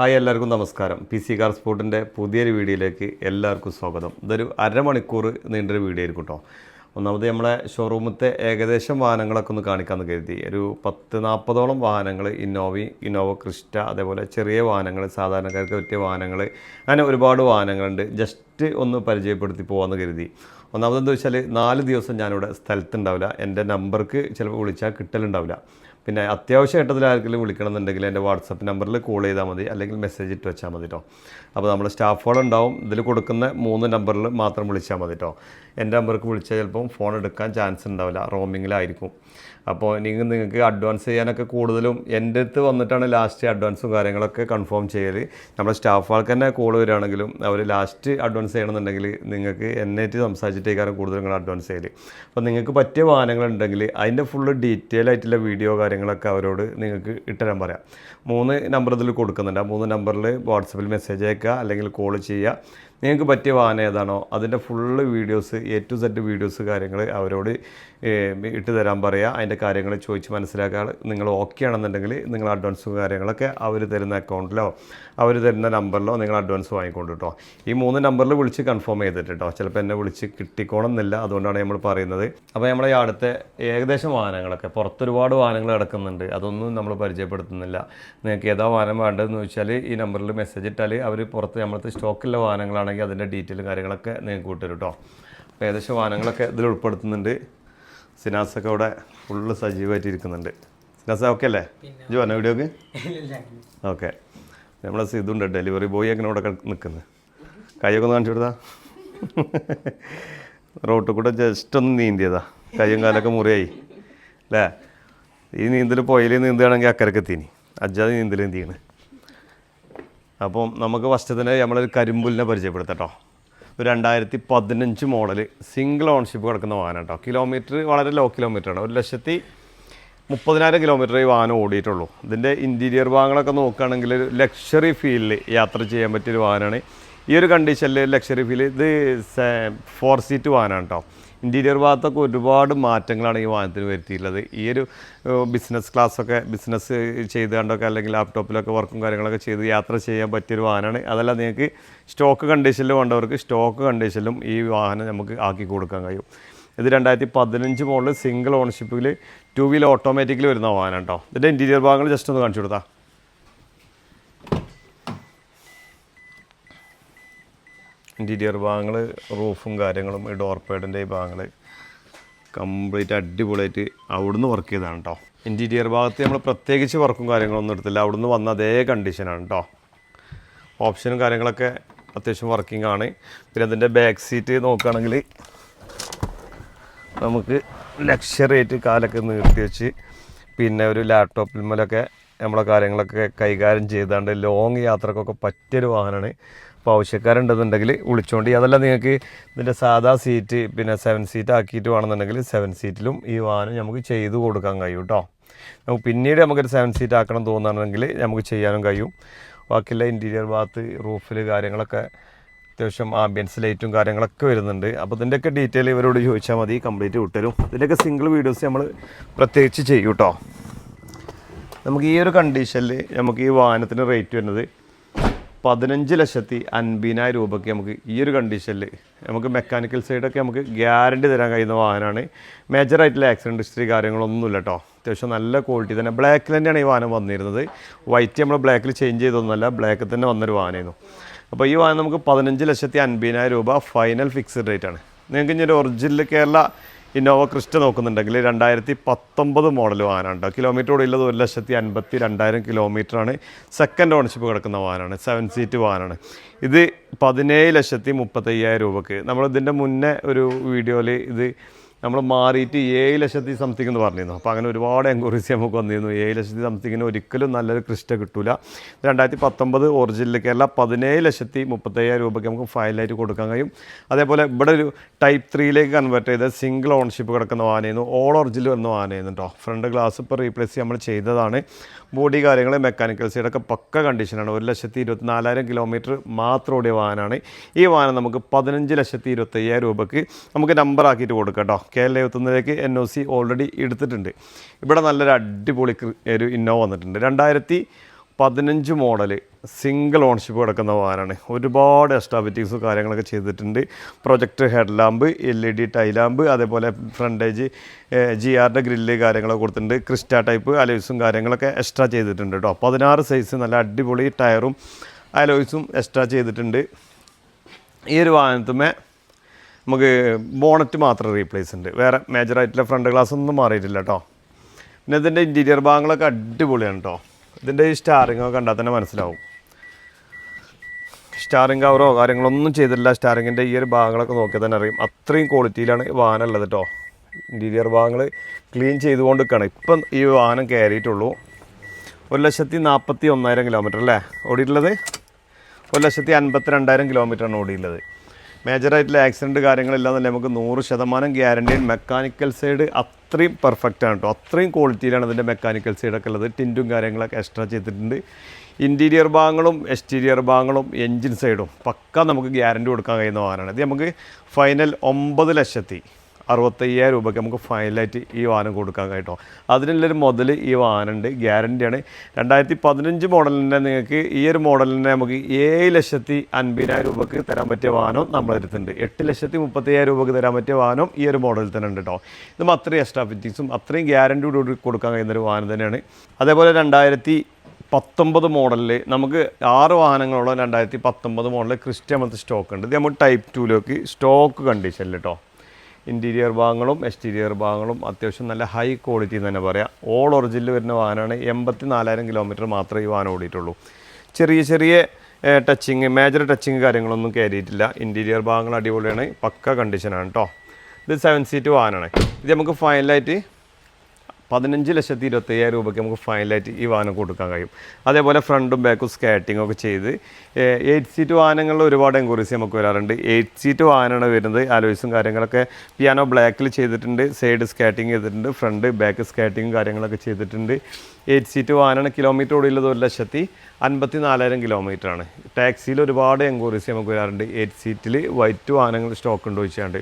Hi എല്ലാവർക്കും നമസ്കാരം. P C car സ്പോർട്ടിന്റെ പുതിയൊരു വീഡിയോയിലേക്ക് എല്ലാവർക്കും സ്വാഗതം. ഇതൊരു അരമണിക്കൂർ നീണ്ടൊരു വീഡിയോ ആയിരിക്കും കേട്ടോ. ഒന്നാമത് നമ്മളെ ഷോറൂമത്തെ ഏകദേശം വാഹനങ്ങളൊക്കെ ഒന്ന് കാണിക്കാമെന്ന് കരുതി. ഒരു പത്ത് നാൽപ്പതോളം വാഹനങ്ങൾ ഇന്നോവി ഇന്നോവ ക്രിസ്റ്റ അതേപോലെ ചെറിയ വാഹനങ്ങൾ സാധാരണക്കാർക്ക് പറ്റിയ വാഹനങ്ങൾ അങ്ങനെ ഒരുപാട് വാഹനങ്ങളുണ്ട്. ജസ്റ്റ് ഒന്ന് പരിചയപ്പെടുത്തി പോകാമെന്ന് കരുതി. ഒന്നാമതെന്ന് വെച്ചാൽ നാല് ദിവസം ഞാനിവിടെ സ്ഥലത്തുണ്ടാവില്ല. എന്റെ നമ്പർക്ക് ചിലപ്പോൾ വിളിച്ചാൽ കിട്ടലുണ്ടാവില്ല. പിന്നെ അത്യാവശ്യ ഘട്ടത്തിൽ ആർക്കെങ്കിലും വിളിക്കണമെന്നുണ്ടെങ്കിൽ എന്റെ വാട്സപ്പ് നമ്പറിൽ കോൾ ചെയ്താൽ മതി അല്ലെങ്കിൽ മെസ്സേജ് ഇട്ട് വെച്ചാൽ മതി കേട്ടോ. അപ്പോൾ നമ്മൾ സ്റ്റാഫുകൾ ഉണ്ടാവും ഇതിൽ കൊടുക്കുന്ന മൂന്ന് നമ്പറിൽ മാത്രം വിളിച്ചാൽ മതി കേട്ടോ. എന്റെ നമ്പർക്ക് വിളിച്ചാൽ ചിലപ്പം ഫോൺ എടുക്കാൻ ചാൻസ് ഉണ്ടാവില്ല റോമിങ്ങിലായിരിക്കും. അപ്പോൾ നിങ്ങൾ നിങ്ങൾക്ക് അഡ്വാൻസ് ചെയ്യാനൊക്കെ കൂടുതലും എന്റെ അടുത്ത് വന്നിട്ടാണ് ലാസ്റ്റ് അഡ്വാൻസും കാര്യങ്ങളൊക്കെ കൺഫേം ചെയ്യൽ നമ്മുടെ സ്റ്റാഫുകൾക്ക് തന്നെ കോൾ വരികയാണെങ്കിലും അവർ ലാസ്റ്റ് അഡ്വാൻസ് ചെയ്യണമെന്നുണ്ടെങ്കിൽ നിങ്ങൾക്ക് എന്നായിട്ട് സംസാരിച്ചിട്ടേക്കാരം കൂടുതൽ നിങ്ങൾ അഡ്വാൻസ് ചെയ്യൽ അപ്പോൾ നിങ്ങൾക്ക് പറ്റിയ വാഹനങ്ങളുണ്ടെങ്കിൽ അതിന്റെ ഫുൾ ഡീറ്റെയിൽ ആയിട്ടുള്ള വീഡിയോ കാര്യങ്ങളൊക്കെ അവരോട് നിങ്ങൾക്ക് ഇട്ടുതരാൻ പറയാം. മൂന്ന് നമ്പർ ഇതിൽ കൊടുക്കുന്നുണ്ട്. ആ മൂന്ന് നമ്പറിൽ വാട്സപ്പിൽ മെസ്സേജ് അയക്കുക അല്ലെങ്കിൽ കോൾ ചെയ്യുക. നിങ്ങൾക്ക് പറ്റിയ വാഹനം ഏതാണോ അതിന്റെ full videos A to Z videos കാര്യങ്ങൾ അവരോട് ഇട്ട് തരാൻ പറയുക അതിന്റെ കാര്യങ്ങൾ ചോദിച്ച് മനസ്സിലാക്കാൻ നിങ്ങൾ ഓക്കെ ആണെന്നുണ്ടെങ്കിൽ നിങ്ങൾ അഡ്വാൻസും കാര്യങ്ങളൊക്കെ അവർ തരുന്ന അക്കൗണ്ടിലോ അവർ തരുന്ന നമ്പറിലോ നിങ്ങൾ അഡ്വാൻസ് വാങ്ങിക്കൊണ്ട് കേട്ടോ ഈ മൂന്ന് നമ്പറിൽ വിളിച്ച് കൺഫേം ചെയ്തിട്ട് കേട്ടോ ചിലപ്പോൾ എന്നെ വിളിച്ച് കിട്ടിക്കോണമെന്നില്ല അതുകൊണ്ടാണ് നമ്മൾ പറയുന്നത്. അപ്പോൾ നമ്മളെ ഈ അടുത്ത ഏകദേശം വാഹനങ്ങളൊക്കെ പുറത്തൊരുപാട് വാഹനങ്ങൾ കിടക്കുന്നുണ്ട്. അതൊന്നും നമ്മൾ പരിചയപ്പെടുത്തുന്നില്ല. നിങ്ങൾക്ക് ഏതാ വാഹനം വേണ്ടതെന്ന് വെച്ചാൽ ഈ നമ്പറിൽ മെസ്സേജ് ഇട്ടാൽ അവർ പുറത്ത് നമ്മളത്തെ സ്റ്റോക്കുള്ള വാഹനങ്ങളാണെങ്കിൽ അതിന്റെ ഡീറ്റെയിലും കാര്യങ്ങളൊക്കെ നിങ്ങൾക്ക് വിട്ടുതരും കേട്ടോ അപ്പോൾ ഏകദേശം വാഹനങ്ങളൊക്കെ ഇതിൽ ഉൾപ്പെടുത്തുന്നുണ്ട്. സിനാസൊക്കെ അവിടെ ഫുള്ള് സജീവമായിട്ട് ഇരിക്കുന്നുണ്ട്. സിനാസ ഓക്കെ അല്ലേ? ഇജ് വന്ന വീഡിയോക്ക്? ഓക്കെ നമ്മളെ ഇതുണ്ട് ഡെലിവറി ബോയ് അങ്ങനെ ഇവിടെ നിൽക്കുന്നത് കൈയൊക്കെ ഒന്ന് കാണിച്ചു കൊടുത്താ. റോട്ടിൽ കൂടെ ജസ്റ്റ് ഒന്ന് നീന്തിയതാ. കയ്യും കാലൊക്കെ മുറിയായി. അല്ലേ ഈ നീന്തൽ പുഴയിൽ നീന്തുകയാണെങ്കിൽ അക്കരക്കെത്തിനി അജ്ജാതി നീന്തൽ എന്തിയാണ് അപ്പം നമുക്ക് ഫസ്റ്റ് തന്നെ നമ്മളൊരു കരിമ്പുലിനെ പരിചയപ്പെടുത്തട്ടോ. ഒരു രണ്ടായിരത്തി പതിനഞ്ച് മോഡൽ സിംഗിൾ ഓൺഷിപ്പ് കിടക്കുന്ന വാഹനം കേട്ടോ കിലോമീറ്റർ വളരെ ലോ കിലോമീറ്ററാണ് ഒരു ലക്ഷത്തി മുപ്പതിനായിരം കിലോമീറ്റർ ഈ വാഹനം ഓടിയിട്ടുള്ളൂ. ഇതിന്റെ ഇന്റീരിയർ ഭാഗങ്ങളൊക്കെ നോക്കുകയാണെങ്കിൽ ഒരു ലക്ഷറി ഫീലിൽ യാത്ര ചെയ്യാൻ പറ്റിയൊരു വാഹനമാണ്. ഈ ഒരു കണ്ടീഷനിൽ ലക്ഷറി ഫീൽ ഇത് ഫോർ സീറ്റ് വാഹനമാണ് കേട്ടോ ഇന്റീരിയർ ഭാഗത്തൊക്കെ ഒരുപാട് മാറ്റങ്ങളാണ് ഈ വാഹനത്തിന് വരുത്തിയിട്ടുള്ളത്. ഈ ഒരു ബിസിനസ് ക്ലാസ്സൊക്കെ ബിസിനസ് ചെയ്തുകൊണ്ടൊക്കെ അല്ലെങ്കിൽ ലാപ്ടോപ്പിലൊക്കെ വർക്കും കാര്യങ്ങളൊക്കെ ചെയ്ത് യാത്ര ചെയ്യാൻ പറ്റിയൊരു വാഹനമാണ്. അതല്ല നിങ്ങൾക്ക് സ്റ്റോക്ക് കണ്ടീഷനിൽ വേണ്ടവർക്ക് സ്റ്റോക്ക് കണ്ടീഷനിലും ഈ വാഹനം നമുക്ക് ആക്കി കൊടുക്കാൻ കഴിയും. ഇത് രണ്ടായിരത്തി പതിനഞ്ച് മോഡൽ സിംഗിൾ ഓണർഷിപ്പിൽ ടു വീലർ ഓട്ടോമാറ്റിക്കലി വരുന്ന വാഹനം കേട്ടോ ഇതിന്റെ ഇന്റീരിയർ ഭാഗങ്ങൾ ജസ്റ്റ് ഒന്ന് കാണിച്ചു കൊടുത്താൽ ഇന്റീരിയർ ഭാഗങ്ങൾ റൂഫും കാര്യങ്ങളും ഈ ഡോർ പേഡിന്റെ ഈ ഭാഗങ്ങൾ കംപ്ലീറ്റ് അടിപൊളിയായിട്ട് അവിടുന്ന് വർക്ക് ചെയ്തതാണ് കേട്ടോ ഇന്റീരിയർ ഭാഗത്ത് നമ്മൾ പ്രത്യേകിച്ച് വർക്കും കാര്യങ്ങളൊന്നും എടുത്തില്ല. അവിടുന്ന് വന്ന അതേ കണ്ടീഷനാണ് കേട്ടോ ഓപ്ഷനും കാര്യങ്ങളൊക്കെ അത്യാവശ്യം വർക്കിംഗ് ആണ്. പിന്നെ അതിന്റെ ബാക്ക് സീറ്റ് നോക്കുകയാണെങ്കിൽ നമുക്ക് ലക്ഷറി ആയിട്ട് കാലൊക്കെ നിർത്തി വെച്ച് പിന്നെ ഒരു ലാപ്ടോപ്പിൽ മേലൊക്കെ നമ്മളെ കാര്യങ്ങളൊക്കെ കൈകാര്യം ചെയ്താണ്ട് ലോങ് യാത്രക്കൊക്കെ പറ്റിയൊരു വാഹനമാണ് അപ്പോൾ ആവശ്യക്കാരുണ്ടെന്നുണ്ടെങ്കിൽ വിളിച്ചുകൊണ്ട് അതല്ല നിങ്ങൾക്ക് ഇതിന്റെ സാധാ സീറ്റ് പിന്നെ സെവൻ സീറ്റ് ആക്കിയിട്ട് വേണമെന്നുണ്ടെങ്കിൽ സെവൻ സീറ്റിലും ഈ വാഹനം നമുക്ക് ചെയ്തു കൊടുക്കാൻ കഴിയും കേട്ടോ നമുക്ക് പിന്നീട് നമുക്കൊരു സെവൻ സീറ്റ് ആക്കണം തോന്നുകയാണെങ്കിൽ നമുക്ക് ചെയ്യാനും കഴിയും. ബാക്കിയുള്ള ഇന്റീരിയർ ഭാഗത്ത് റൂഫിൽ കാര്യങ്ങളൊക്കെ അത്യാവശ്യം ആംബിയൻസ് ലൈറ്റും കാര്യങ്ങളൊക്കെ വരുന്നുണ്ട്. അപ്പോൾ ഇതിന്റെയൊക്കെ ഡീറ്റെയിൽ ഇവരോട് ചോദിച്ചാൽ മതി. കംപ്ലീറ്റ് വിട്ടുതരും ഇതിന്റെയൊക്കെ സിംഗിൾ വീഡിയോസ് നമ്മൾ പ്രത്യേകിച്ച് ചെയ്യും കേട്ടോ നമുക്ക് ഈ ഒരു കണ്ടീഷനിൽ നമുക്ക് ഈ വാഹനത്തിന് റേറ്റ് വരുന്നത് പതിനഞ്ച് ലക്ഷത്തി അൻപതിനായിരം രൂപയ്ക്ക് നമുക്ക് ഈ ഒരു കണ്ടീഷനിൽ നമുക്ക് മെക്കാനിക്കൽ സൈഡൊക്കെ നമുക്ക് ഗ്യാരണ്ടി തരാൻ കഴിയുന്ന വാഹനമാണ്. മേജറായിട്ടുള്ള ആക്സിഡന്റ് ഹിസ്റ്ററി കാര്യങ്ങളൊന്നുമില്ല കേട്ടോ അത്യാവശ്യം നല്ല ക്വാളിറ്റി തന്നെ. ബ്ലാക്കിൽ തന്നെയാണ് ഈ വാഹനം വന്നിരുന്നത്. വൈറ്റ് നമ്മൾ ബ്ലാക്കിൽ ചേഞ്ച് ചെയ്തൊന്നുമല്ല ബ്ലാക്കിൽ തന്നെ വന്നൊരു വാഹനമായിരുന്നു. അപ്പോൾ ഈ വാഹനം നമുക്ക് പതിനഞ്ച് ലക്ഷത്തി അൻപതിനായിരം രൂപ ഫൈനൽ ഫിക്സ്ഡ് റേറ്റ് ആണ്. നിങ്ങൾക്ക് ഇനി ഒറിജിനൽ കേരള ഇന്നോവ ക്രിസ്റ്റ നോക്കുന്നുണ്ടെങ്കിൽ രണ്ടായിരത്തി പത്തൊമ്പത് മോഡൽ വാഹനമുണ്ട് കിലോമീറ്റർ ഉള്ളത് ഒരു ലക്ഷത്തി അൻപത്തി രണ്ടായിരം കിലോമീറ്ററാണ് സെക്കൻഡ് ഓണർഷിപ്പ് കിടക്കുന്ന വാഹനമാണ്. സെവൻ സീറ്റ് വാഹനമാണ്. ഇത് പതിനേഴ് ലക്ഷത്തി മുപ്പത്തയ്യായിരം രൂപക്ക്. നമ്മളിതിന്റെ മുന്നേ ഒരു വീഡിയോയിൽ ഇത് നമ്മൾ മാറിയിട്ട് ഏഴ് ലക്ഷത്തി സംതിങ് എന്ന് പറഞ്ഞിരുന്നു. അപ്പോൾ അങ്ങനെ ഒരുപാട് എൻക്വയറീസ് നമുക്ക് വന്നിരുന്നു. ഏഴ് ലക്ഷത്തി സംതിങ്ങിന് ഒരിക്കലും നല്ലൊരു ക്രിസ്റ്റ കിട്ടില്ല രണ്ടായിരത്തി പത്തൊമ്പത് ഒറിജിനൽ കേരള പതിനേഴ് ലക്ഷത്തി മുപ്പത്തയ്യായിരം രൂപയ്ക്ക് നമുക്ക് ഫയലായിട്ട് കൊടുക്കാൻ കഴിയും. അതേപോലെ ഇവിടെ ഒരു ടൈപ്പ് ത്രീയിലേക്ക് കൺവേർട്ട് ചെയ്ത് സിംഗിൾ ഓണർഷിപ്പ് കിടക്കുന്ന വാഹനമായിരുന്നു. ഓൾ ഒറിജിനൽ വന്ന വാഹനമായിരുന്നു കേട്ടോ ഫ്രണ്ട് ഗ്ലാസ് ഇപ്പോൾ റീപ്ലേസ് നമ്മൾ ചെയ്തതാണ്. ബോഡി കാര്യങ്ങൾ മെക്കാനിക്കൽ സൈഡൊക്കെ പക്ക കണ്ടീഷനാണ് ഒരു ലക്ഷത്തി ഇരുപത്തി നാലായിരം കിലോമീറ്റർ മാത്രം ഓടിയ വാഹനമാണ് ഈ വാഹനം നമുക്ക് പതിനഞ്ച് ലക്ഷത്തി ഇരുപത്തയ്യായിരം രൂപയ്ക്ക് നമുക്ക് നമ്പർ ആക്കിയിട്ട് കൊടുക്കാം കേട്ടോ കെ എൽ എഴുത്തുന്നതിലേക്ക് എൻ ഒ സി ഓൾറെഡി എടുത്തിട്ടുണ്ട്. ഇവിടെ നല്ലൊരു അടിപൊളി ഒരു ഇന്നോവ വന്നിട്ടുണ്ട്. രണ്ടായിരത്തി പതിനഞ്ച് മോഡൽ സിംഗിൾ ഓൺഷിപ്പ് കിടക്കുന്ന വാഹനമാണ് ഒരുപാട് എസ്റ്റാബിറ്റിക്സും കാര്യങ്ങളൊക്കെ ചെയ്തിട്ടുണ്ട്. Project head lamp L E D tail lamp അതേപോലെ ഫ്രണ്ടേജ് ജി ആറിന്റെ ഗ്രില്ല് കാര്യങ്ങളൊക്കെ കൊടുത്തിട്ടുണ്ട്. ക്രിസ്റ്റ ടൈപ്പ് അലോയ്സും കാര്യങ്ങളൊക്കെ എക്സ്ട്രാ ചെയ്തിട്ടുണ്ട് കേട്ടോ. പതിനാറ് സൈസ് നല്ല അടിപൊളി ടയറും അലോയ്സും എക്സ്ട്രാ ചെയ്തിട്ടുണ്ട്. ഈ ഒരു വാഹനത്തുമേ നമുക്ക് ബോണറ്റ് മാത്രം റീപ്ലേസ് ഉണ്ട്. വേറെ മേജറായിട്ടുള്ള ഫ്രണ്ട് ഗ്ലാസ് ഒന്നും മാറിയിട്ടില്ല കേട്ടോ. പിന്നെ ഇതിന്റെ ഇന്റീരിയർ ഭാഗങ്ങളൊക്കെ അടിപൊളിയാണ് കേട്ടോ. ഇതിന്റെ ഈ സ്റ്റാറിംഗ് ഒക്കെ കണ്ടാൽ തന്നെ മനസ്സിലാവും. സ്റ്റാറിംഗ് കവറോ കാര്യങ്ങളൊന്നും ചെയ്തില്ല സ്റ്റാറിങ്ങിന്റെ ഈ ഒരു ഭാഗങ്ങളൊക്കെ നോക്കിയാൽ തന്നെ അറിയും. അത്രയും ക്വാളിറ്റിയിലാണ് ഈ വാഹനം ഉള്ളത് കേട്ടോ ഇന്റീരിയർ ഭാഗങ്ങൾ ക്ലീൻ ചെയ്തുകൊണ്ട് നിൽക്കുകയാണ് ഇപ്പം ഈ വാഹനം കയറിയിട്ടുള്ളൂ. ഒരു ലക്ഷത്തി നാൽപ്പത്തി ഒന്നായിരം കിലോമീറ്റർ അല്ലേ? ഓടിയിട്ടുള്ളത്? ഒരു ലക്ഷത്തി അൻപത്തി രണ്ടായിരം കിലോമീറ്ററാണ് ഓടിയുള്ളത് മേജറായിട്ടുള്ള ആക്സിഡന്റ് കാര്യങ്ങളെല്ലാം തന്നെ നമുക്ക് നൂറ് ശതമാനം ഗ്യാരണ്ടിയും മെക്കാനിക്കൽ സൈഡ് അത്രയും പെർഫെക്റ്റ് ആണ് കേട്ടോ. അത്രയും ക്വാളിറ്റിയിലാണ് ഇതിന്റെ മെക്കാനിക്കൽ സൈഡൊക്കെ ഉള്ളത്. ടിന്റും കാര്യങ്ങളൊക്കെ എക്സ്ട്രാ ചെയ്തിട്ടുണ്ട്. ഇന്റീരിയർ ഭാഗങ്ങളും എക്സ്റ്റീരിയർ ഭാഗങ്ങളും എൻജിൻ സൈഡും പക്ക നമുക്ക് ഗ്യാരണ്ടി കൊടുക്കാൻ കഴിയുന്ന വാഹനമാണ്. ഇത് നമുക്ക് ഫൈനൽ ഒമ്പത് ലക്ഷത്തി അറുപത്തയ്യായിരം രൂപയ്ക്ക് നമുക്ക് ഫൈനലായിട്ട് ഈ വാഹനം കൊടുക്കാൻ കേട്ടോ. അതിനുള്ളൊരു മുതൽ ഈ വാഹനമുണ്ട്. ഗ്യാരണ്ടിയാണ് രണ്ടായിരത്തി പതിനഞ്ച് മോഡലിന്റെ നിങ്ങൾക്ക് ഈ ഒരു മോഡലിനെ നമുക്ക് ഏഴ് ലക്ഷത്തി അൻപതിനായിരം രൂപയ്ക്ക് തരാൻ പറ്റിയ വാഹനം നമ്മൾ അടുത്തുണ്ട്. എട്ട് ലക്ഷത്തി മുപ്പത്തയ്യായിരം രൂപയ്ക്ക് തരാൻ പറ്റിയ വാഹനം ഈ ഒരു മോഡലിൽ തന്നെ ഉണ്ട് കേട്ടോ. ഇതും അത്രയും എക്സ്ട്രാ ഫിറ്റിങ്സും അത്രയും ഗ്യാരണ്ടിയോട് കൊടുക്കാൻ കഴിയുന്ന ഒരു വാഹനം തന്നെയാണ്. അതേപോലെ രണ്ടായിരത്തി പത്തൊമ്പത് മോഡലിൽ നമുക്ക് ആറ് വാഹനങ്ങളുള്ള രണ്ടായിരത്തി പത്തൊമ്പത് മോഡലിൽ ക്രിസ്റ്റമത്ത് സ്റ്റോക്ക് ഉണ്ട്. ഇത് നമ്മൾ ടൈപ്പ് ടൂലേക്ക് സ്റ്റോക്ക് കണ്ടീഷനിൽ കേട്ടോ. ഇന്റീരിയർ ഭാഗങ്ങളും എക്സ്റ്റീരിയർ ഭാഗങ്ങളും അത്യാവശ്യം നല്ല ഹൈ ക്വാളിറ്റി എന്ന് തന്നെ പറയാം. ഓൾ ഒറിജിനിൽ വരുന്ന വാഹനമാണ്. എൺപത്തി നാലായിരം കിലോമീറ്റർ മാത്രമേ ഈ വാഹനം ഓടിയിട്ടുള്ളൂ. ചെറിയ ചെറിയ ടച്ചിങ് മേജർ ടച്ചിങ് കാര്യങ്ങളൊന്നും കയറിയിട്ടില്ല. ഇന്റീരിയർ ഭാഗങ്ങൾ അടിപൊളിയാണ്. പക്ക കണ്ടീഷനാണ് കേട്ടോ ഇത് സെവൻ സീറ്റ് വാഹനമാണ്. ഇത് നമുക്ക് ഫൈനലായിട്ട് പതിനഞ്ച് ലക്ഷത്തി ഇരുപത്തയ്യായിരം രൂപയ്ക്ക് നമുക്ക് ഫൈനലായിട്ട് ഈ വാഹനം കൊടുക്കാൻ കഴിയും. അതേപോലെ ഫ്രണ്ടും ബാക്കും സ്കാറ്റിംഗ് ഒക്കെ ചെയ്ത് എയ്റ്റ് സീറ്റ് വാഹനങ്ങളിൽ ഒരുപാട് എൻക്വയറീസ് നമുക്ക് വരാറുണ്ട്. എയ്റ്റ് സീറ്റ് വാഹനമാണ് വരുന്നത്. അലോയ്സും കാര്യങ്ങളൊക്കെ പിയാനോ ബ്ലാക്കിൽ ചെയ്തിട്ടുണ്ട്. സൈഡ് സ്കാറ്റിംഗ് ചെയ്തിട്ടുണ്ട്. ഫ്രണ്ട് ബാക്ക് സ്കാറ്റിംഗ് കാര്യങ്ങളൊക്കെ ചെയ്തിട്ടുണ്ട്. എയ്റ്റ് സീറ്റ് വാഹനമാണ് കിലോമീറ്റർ ഓടിയുള്ളത് ഒരു ലക്ഷത്തി അൻപത്തി നാലായിരം കിലോമീറ്ററാണ് ടാക്സിയിൽ ഒരുപാട് എൻക്വയറീസ് നമുക്ക് വരാറുണ്ട്. എയ്റ്റ് സീറ്റിൽ വൈറ്റ് വാഹനങ്ങൾ സ്റ്റോക്ക് ഉണ്ട് ചോദിച്ചാണ്ട്.